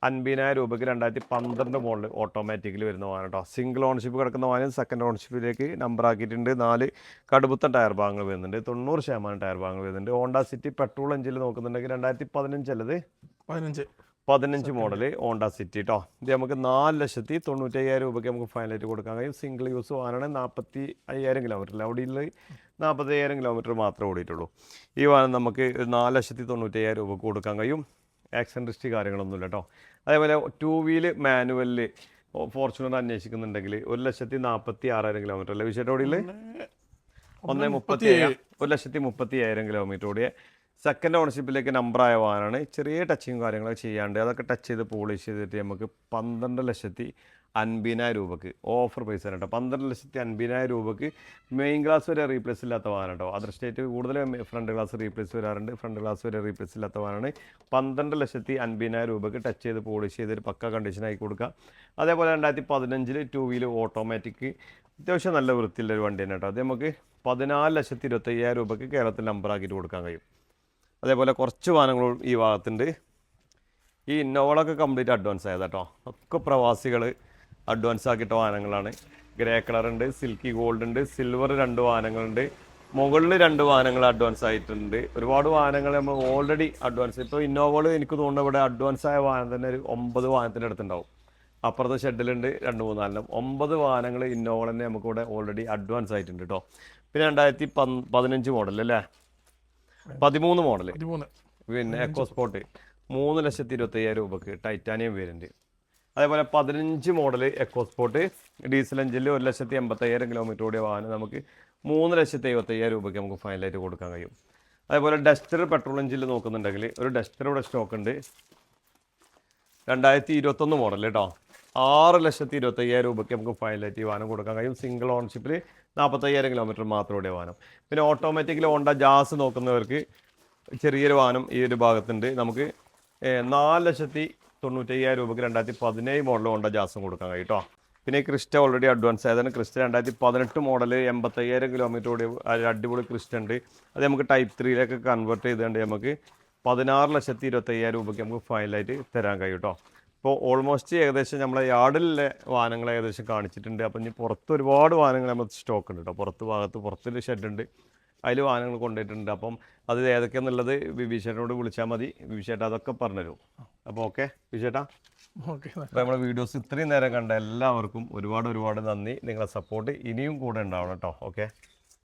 അൻപതിനായിരം രൂപയ്ക്ക് രണ്ടായിരത്തി പന്ത്രണ്ട് മോഡൽ ഓട്ടോമാറ്റിക്കലി വരുന്ന വാഹനം കേട്ടോ സിംഗിൾ ഓണർഷിപ്പ് കിടക്കുന്ന വാഹനം സെക്കൻഡ് ഓണർഷിപ്പിലേക്ക് നമ്പർ ആക്കിയിട്ടുണ്ട്. നാല് കടുപ്പത്ത ടയർ ഭാഗങ്ങൾ വരുന്നുണ്ട്. തൊണ്ണൂറ് ശതമാനം ടയർ ഭാഗങ്ങൾ വരുന്നുണ്ട്. ഹോണ്ട സിറ്റി പെട്രോൾ എഞ്ചിൽ നോക്കുന്നുണ്ടെങ്കിൽ രണ്ടായിരത്തി പതിനഞ്ചല്ലത് പതിനഞ്ച്. പതിനഞ്ച് മോഡൽ ഓണ്ട സിറ്റി കേട്ടോ ഇത് നമുക്ക് നാല് ലക്ഷത്തി തൊണ്ണൂറ്റയ്യായിരം രൂപയ്ക്ക് നമുക്ക് ഫൈനലായിട്ട് കൊടുക്കാൻ കഴിയും സിംഗിൾ യൂസ് വാഹനമാണ്. നാൽപ്പത്തി അയ്യായിരം കിലോമീറ്റർ അവിടെ നാൽപ്പത്തി അയ്യായിരം കിലോമീറ്റർ മാത്രമേ ഓടിയിട്ടുള്ളൂ. ഈ വാഹനം നമുക്ക് നാല് ലക്ഷത്തി തൊണ്ണൂറ്റയ്യായിരം രൂപയ്ക്ക് കൊടുക്കാൻ കഴിയും. ആക്സിഡന്റ് കാര്യങ്ങളൊന്നുമില്ല കേട്ടോ അതേപോലെ ടൂ വീൽ മാനുവലിൽ ഫോർച്യൂണർ അന്വേഷിക്കുന്നുണ്ടെങ്കിൽ ഒരു ലക്ഷത്തി നാൽപ്പത്തി ആറായിരം കിലോമീറ്റർ അല്ലേ വിശേഷ ഓടിയിൽ ഒന്ന് മുപ്പത്തി ഒരു ലക്ഷത്തി മുപ്പത്തി അയ്യായിരം കിലോമീറ്റർ ഓടിയ സെക്കൻഡ് ഓണർഷിപ്പിലേക്ക് നമ്പറായ വാഹനമാണ്. ചെറിയ ടച്ചിങ് കാര്യങ്ങളൊക്കെ ചെയ്യാണ്ട് അതൊക്കെ ടച്ച് ചെയ്ത് പോളിഷ് ചെയ്തിട്ട് നമുക്ക് പന്ത്രണ്ട് ലക്ഷത്തി അൻപതിനായിരം രൂപക്ക് ഓഫർ പൈസ കേട്ടോ. പന്ത്രണ്ട് ലക്ഷത്തി അൻപതിനായിരം രൂപക്ക് മെയിൻ ഗ്ലാസ് വരെ റീപ്ലേസ് ഇല്ലാത്ത വാഹനം കേട്ടോ. അതർ സ്റ്റേറ്റ് കൂടുതൽ ഫ്രണ്ട് ഗ്ലാസ് റീപ്ലേസ് വരാറുണ്ട്. ഫ്രണ്ട് ഗ്ലാസ് വരെ റീപ്ലേസ് ഇല്ലാത്ത വാഹനമാണ്. പന്ത്രണ്ട് ലക്ഷത്തി അൻപതിനായിരം രൂപക്ക് ടച്ച് ചെയ്ത് പോളിഷ് ചെയ്തൊരു പക്ക കണ്ടീഷനായി കൊടുക്കുക അതേപോലെ രണ്ടായിരത്തി പതിനഞ്ചിൽ ടു വീൽ ഓട്ടോമാറ്റിക് അത്യാവശ്യം നല്ല വൃത്തിയുള്ള ഒരു വണ്ടി തന്നെ കേട്ടോ. അത് നമുക്ക് പതിനാല് ലക്ഷത്തി ഇരുപത്തയ്യായിരം രൂപയ്ക്ക് കേരളത്തിൽ നമ്പറാക്കിയിട്ട് കൊടുക്കാൻ കഴിയും. അതേപോലെ കുറച്ച് വാഹനങ്ങളും ഈ ഭാഗത്തുണ്ട്. ഈ ഇന്നോവളൊക്കെ കംപ്ലീറ്റ് അഡ്വാൻസ് ആയത് കേട്ടോ ഒക്കെ പ്രവാസികൾ അഡ്വാൻസ് ആക്കിയിട്ട വാഹനങ്ങളാണ്. ഗ്രേ കളർ ഉണ്ട് സിൽക്കി ഗോൾഡ് ഉണ്ട് സിൽവർ രണ്ട് വാഹനങ്ങളുണ്ട്. മുകളിൽ രണ്ട് വാഹനങ്ങൾ അഡ്വാൻസ് ആയിട്ടുണ്ട്. ഒരുപാട് വാഹനങ്ങൾ നമ്മൾ ഓൾറെഡി അഡ്വാൻസ് ഇപ്പോൾ ഇന്നോവകൾ എനിക്ക് തോന്നുന്നു ഇവിടെ അഡ്വാൻസ് ആയ വാഹനം തന്നെ ഒരു ഒമ്പത് വാഹനത്തിന്റെ അടുത്തുണ്ടാവും. അപ്പുറത്തെ ഷെഡിലുണ്ട് രണ്ട് മൂന്നാലിനും ഒമ്പത് വാഹനങ്ങൾ ഇന്നോവ തന്നെ നമുക്കിവിടെ ഓൾറെഡി അഡ്വാൻസ് ആയിട്ടുണ്ട് കേട്ടോ പിന്നെ രണ്ടായിരത്തി പതിനഞ്ച് മോഡൽ അല്ലേ? പതിമൂന്ന് മോഡൽ പതിമൂന്ന്. പിന്നെ എക്കോ സ്പോർട്ട് മൂന്ന് ലക്ഷത്തി ഇരുപത്തി അയ്യായിരം രൂപക്ക് ടൈറ്റാനിയം വേരിയന്റ് അതേപോലെ പതിനഞ്ച് മോഡൽ എക്കോ സ്പോർട്ട് ഡീസൽ എഞ്ചിനിൽ ഒരു ലക്ഷത്തി എൺപത്തയ്യായിരം കിലോമീറ്റർ ഓടിയ വാഹനം നമുക്ക് മൂന്ന് ലക്ഷത്തി എഴുപത്തയ്യായിരം രൂപയ്ക്ക് നമുക്ക് ഫൈനലായിട്ട് കൊടുക്കാൻ കഴിയും. അതേപോലെ ഡസ്റ്റർ പെട്രോൾ എഞ്ചിൽ നോക്കുന്നുണ്ടെങ്കിൽ ഒരു ഡസ്റ്റർ ഇവിടെ സ്റ്റോക്ക് ഉണ്ട്. രണ്ടായിരത്തി ഇരുപത്തൊന്ന് മോഡൽ കേട്ടോ ആറ് ലക്ഷത്തി ഇരുപത്തയ്യായിരം രൂപയ്ക്ക് നമുക്ക് ഫൈനലായിട്ട് ഈ വാഹനം കൊടുക്കാൻ കഴിയും. സിംഗിൾ ഓൺഷിപ്പിൽ നാൽപ്പത്തയ്യായിരം കിലോമീറ്റർ മാത്രം ഓടിയ വാഹനം. പിന്നെ ഓട്ടോമാറ്റിക്കലി ഹോണ്ട ജാസ് നോക്കുന്നവർക്ക് ചെറിയൊരു വാഹനം ഈ ഒരു ഭാഗത്തുണ്ട്. നമുക്ക് നാല് ലക്ഷത്തി തൊണ്ണൂറ്റയ്യായിരം രൂപയ്ക്ക് രണ്ടായിരത്തി പതിനേഴ് മോഡൽ ഹോണ്ട ജാസും കൊടുക്കാൻ കഴിയും കേട്ടോ പിന്നെ ക്രിസ്റ്റ ഓൾറെഡി അഡ്വാൻസ് ആയതാണ് ക്രിസ്റ്റ രണ്ടായിരത്തി പതിനെട്ട് മോഡൽ എൺപത്തയ്യായിരം കിലോമീറ്റർ കൂടി അടിപൊളി ക്രിസ്റ്റ ഉണ്ട്. അത് നമുക്ക് ടൈപ്പ് ത്രീയിലേക്ക് കൺവേർട്ട് ചെയ്തുകൊണ്ട് നമുക്ക് പതിനാറ് ലക്ഷത്തി ഇരുപത്തയ്യായിരം രൂപയ്ക്ക് നമുക്ക് ഫൈനലായിട്ട് തരാൻ കഴിയും കേട്ടോ ഇപ്പോൾ ഓൾമോസ്റ്റ് ഏകദേശം നമ്മളെ യാർഡിലെ വാഹനങ്ങൾ ഏകദേശം കാണിച്ചിട്ടുണ്ട്. അപ്പം ഇനി പുറത്ത് ഒരുപാട് വാഹനങ്ങൾ നമ്മൾ സ്റ്റോക്ക് ഉണ്ട് കേട്ടോ പുറത്ത് ഭാഗത്ത് പുറത്തൊരു ഷെഡുണ്ട് ഉണ്ട്. അതിൽ വാഹനങ്ങൾ കൊണ്ടുപോയിട്ടുണ്ട്. അപ്പം അത് ഏതൊക്കെയാണെന്നുള്ളത് വിഭീഷേട്ടനോട് വിളിച്ചാൽ മതി. വിഭീഷേട്ട അതൊക്കെ പറഞ്ഞുതരും. അപ്പോൾ ഓക്കെ വിഭീഷേട്ടാ? ഓക്കെ അപ്പോൾ നമ്മുടെ വീഡിയോസ് ഇത്രയും നേരം കണ്ട എല്ലാവർക്കും ഒരുപാട് ഒരുപാട് നന്ദി. നിങ്ങളെ സപ്പോർട്ട് ഇനിയും കൂടെ ഉണ്ടാവണം കേട്ടോ ഓക്കെ